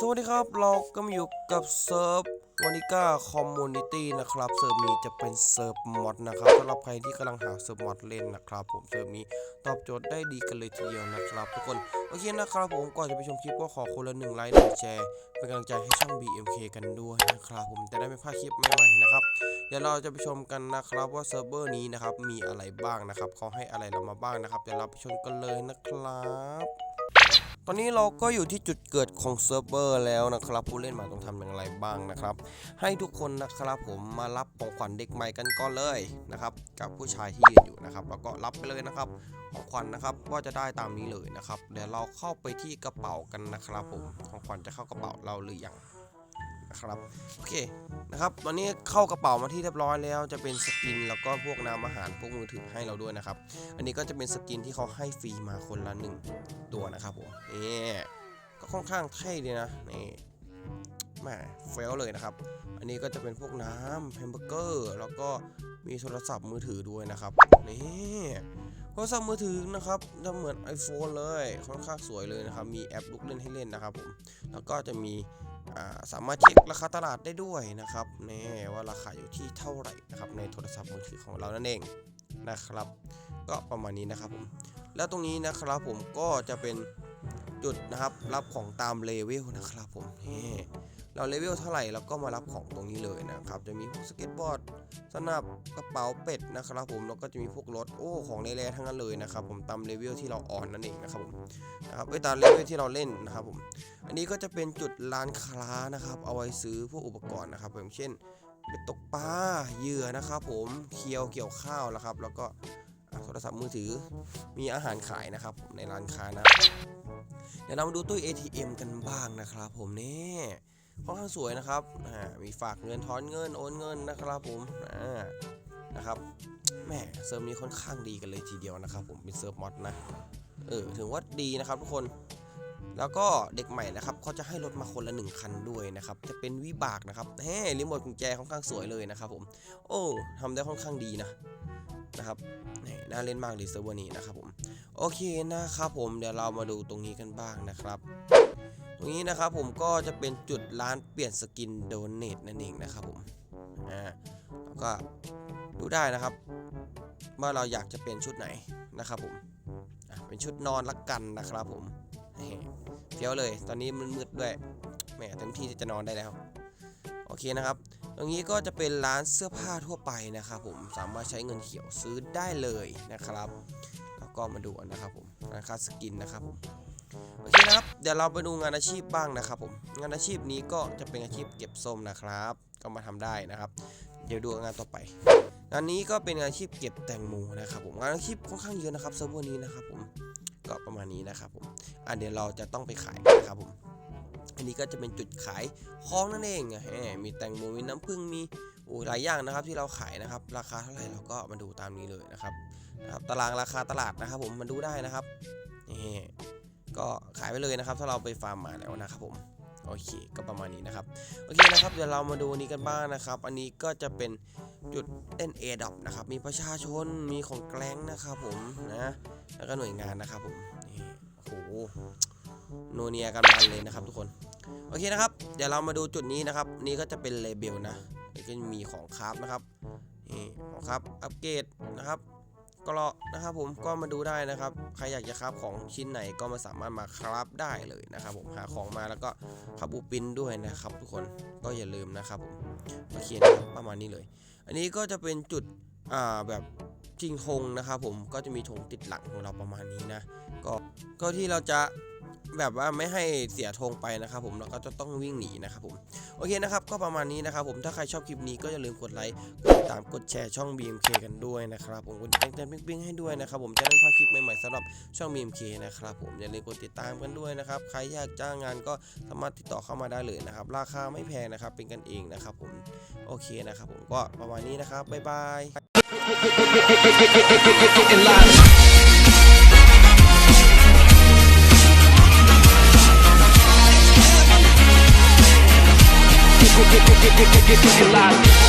สวัสดีครับ เราก็มาอยู่กับเซิร์ฟวานิก้าคอมมูนิตี้นะครับ เซิร์ฟนี้จะเป็นเซิร์ฟมอดนะครับสำหรับใครที่กำลังหาเซิร์ฟมอดเล่นนะครับ ผมเซิร์ฟนี้ตอบโจทย์ได้ดีกันเลยทีเดียวนะครับ ทุกคน โอเคนะครับผมก่อนจะไปชมคลิปก็ขอคนละหนึ่งไลค์หนึ่งแชร์ เป็นกำลังใจให้ช่อง BMK กันด้วยนะครับ ผมจะได้ไม่พลาดคลิปใหม่ๆนะครับ เดี๋ยวเราจะไปชมกันนะครับว่าเซิร์ฟเวอร์นี้นะครับมีอะไรบ้างนะครับเขาให้อะไรเรามาบ้างนะครับเดี๋ยวเราไปชมกันเลยนะครับ ตอนนี้เราก็อยู่ที่จุดเกิดของเซิร์ฟเวอร์แล้วนะครับ ผู้เล่นมาต้องทำอย่างไรบ้างนะครับ ให้ทุกคนนะครับผมมารับของขวัญเด็กใหม่กันก่อนเลยนะครับ กับผู้ชายที่ยืนอยู่นะครับ แล้วก็รับไปเลยนะครับของขวัญนะครับว่าจะได้ตามนี้เลยนะครับ เดี๋ยวเราเข้าไปที่กระเป๋ากันนะครับผมของขวัญจะเข้ากระเป๋าเราหรือยัง นะครับ โอเคนะครับ ตอนนี้เข้ากระเป๋ามาที่เรียบร้อยแล้ว จะเป็นสกินแล้วก็พวกน้ำอาหารพวกมือถือให้เราด้วยนะครับ อันนี้ก็จะเป็นสกินที่เขาให้ฟรีมาคนละหนึ่งตัวนะครับผมนี่ก็ค่อนข้างเท่ดีนะนี่แหมเฟลเลยนะครับ อันนี้ก็จะเป็นพวกน้ำแฮมเบอร์เกอร์แล้วก็มีโทรศัพท์มือถือด้วยนะครับนี่โทรศัพท์มือถือนะครับจะเหมือน iPhone เลยค่อนข้างสวยเลยนะครับ มีแอปลุกเล่นให้เล่นนะครับผมแล้วก็จะมี สามารถเช็คราคาตลาดได้ด้วยนะครับนี่ว่าราคาอยู่ที่เท่าไหร่นะครับในโทรศัพท์มือถือของเรานั่นเองนะครับ ก็ประมาณนี้นะครับผมแล้วตรงนี้นะครับผมก็จะเป็นจุดนะครับรับของตามเลเวลนะครับผมนี่ เราเลเวลเท่าไหร่เราก็มารับของตรงนี้เลยนะครับ จะมีพวกสเก็ตบอร์ดสนับกระเป๋าเป็ดนะครับผมแล้วก็จะมีพวกรถโอ้ของในแร่ทั้งนั้นเลยนะครับผมตามเลเวลที่เราออนนั่นเองนะครับผมนะครับไว้ยตามเลเวลที่เราเล่นนะครับผมอันนี้ก็จะเป็นจุดร้านค้านะครับเอาไว้ซื้อพวกอุปกรณ์นะครับอย่างเช่นเบ็ดตกปลาเหยื่อนะครับผมเคียวเกี่ยวข้าวนะครับ แล้วก็โทรศัพท์มือถือมีอาหารขายนะครับในร้านค้านะเดี๋ยวเรามาดูตู้ ATM กันบ้างนะครับผมเนี่ ค่อนข้างสวยนะครับมีฝากเงินถอนเงินโอนเงินนะครับผมนะครับแหม่เซิร์ฟนี้ค่อนข้างดีกันเลยทีเดียวนะครับ ผมเป็นเซิร์ฟมอดนะเออถือว่าดีนะครับทุกคนแล้วก็เด็กใหม่นะครับเขาจะให้รถมาคนละหนึ่งคันด้วยนะครับ จะเป็นวิบากนะครับแหมรีโมทกุญแจค่อนข้างสวยเลยนะครับผมโอ้ทำได้ค่อนข้างดีนะนะครับนี่น่าเล่นมากเลยเซิร์ฟเวอร์นี้นะครับผมโอเคนะครับผมเดี๋ยวเรามาดูตรงนี้กันบ้างนะครับ ตรงนี้นะครับผมก็จะเป็นจุดร้านเปลี่ยนสกินโดเนทนั่นเองนะครับผมอ่าแล้วก็ดูได้นะครับ ว่าเราอยากจะเป็นชุดไหนนะครับผมเป็นชุดนอนละกันนะครับผมเฟี้ยวเลย ตอนนี้มันมืดด้วยแหมเต็มที่ที่จะนอนได้แล้ว โอเคนะครับ ตรงนี้ก็จะเป็นร้านเสื้อผ้าทั่วไปนะครับผมสามารถใช้เงินเขียวซื้อได้เลยนะครับ แล้วก็มาดูนนะครับผมร้านค้าสกินนะครับผม โอเคนะครับ เดี๋ยวเราไปดูงานอาชีพบ้างนะครับผมงานอาชีพนี้ก็จะเป็นอาชีพเก็บส้มนะครับ ก็มาทำได้นะครับ เดี๋ยวดูงานต่อไปงานนี้ก็เป็นอาชีพเก็บแตงโมนะครับผมงานอาชีพค่อนข้างเยอะนะครับเซิร์ฟเวอร์นี้นะครับผมก็ประมาณนี้นะครับผมอะเดี๋ยวเราจะต้องไปขายนะครับผมอันนี้ก็จะเป็นจุดขายของนั่นเองอะแหมมีแตงโมมีน้ำผึ้งมีโอ้หลายอย่างนะครับที่เราขายนะครับ ราคาเท่าไหร่เราก็มาดูตามนี้เลยนะครับนะครับ ตารางราคาตลาดนะครับ ผมมาดูได้นะครับนี่ ก็ขายไปเลยนะครับ ถ้าเราไปฟาร์มมาแล้วนะครับผมโอเคก็ประมาณนี้นะครับโอเคนะครับเดี๋ยวเรามาดูนี้กันบ้างนะครับ อันนี้ก็จะเป็นจุดเล่นเอดอปนะครับมีประชาชนมีของแกล้งนะครับผมนะแล้วก็หน่วยงานนะครับผมนี่โอ้โหโนเนียกันมันเลยนะครับทุกคนโอเคนะครับ เดี๋ยวเรามาดูจุดนี้นะครับ นี่ก็จะเป็นเลเบลนะนี่ก็มีของคราฟนะครับนี่ของคราฟอัปเกรดนะครับ ก็รอนะครับผมก็มาดูได้นะครับ ใครอยากจะคราฟของชิ้นไหนก็มาสามารถมาคราฟได้เลยนะครับผมหาของมาแล้วก็คาบูปินด้วยนะครับ ทุกคนก็อย่าลืมนะครับผมโอเคนะครับประมาณนี้เลย อันนี้ก็จะเป็นจุดอ่าแบบจริงธงนะครับผมก็จะมีธงติดหลังของเราประมาณนี้นะ ก็ก็ที่เราจะ แบบว่าไม่ให้เสียธงไปนะครับผมเราก็จะต้องวิ่งหนีนะครับผมโอเคนะครับก็ประมาณนี้นะครับผมถ้าใครชอบคลิปนี้ก็อย่าลืมกดไลค์กดติดตามกดแชร์ช่อง BMK กันด้วยนะครับผมกดแจ้งเตือนปิ๊งๆให้ด้วยนะครับผมจะได้พาคลิปใหม่ๆสำหรับช่อง BMK นะครับผมอย่าลืมกดติดตามกันด้วยนะครับใครอยากจ้างงานก็สามารถติดต่อเข้ามาได้เลยนะครับราคาไม่แพงนะครับเป็นกันเองนะครับผมโอเคนะครับผมก็ประมาณนี้นะครับบ๊ายบาย Get, get, get, get, get, get, get live.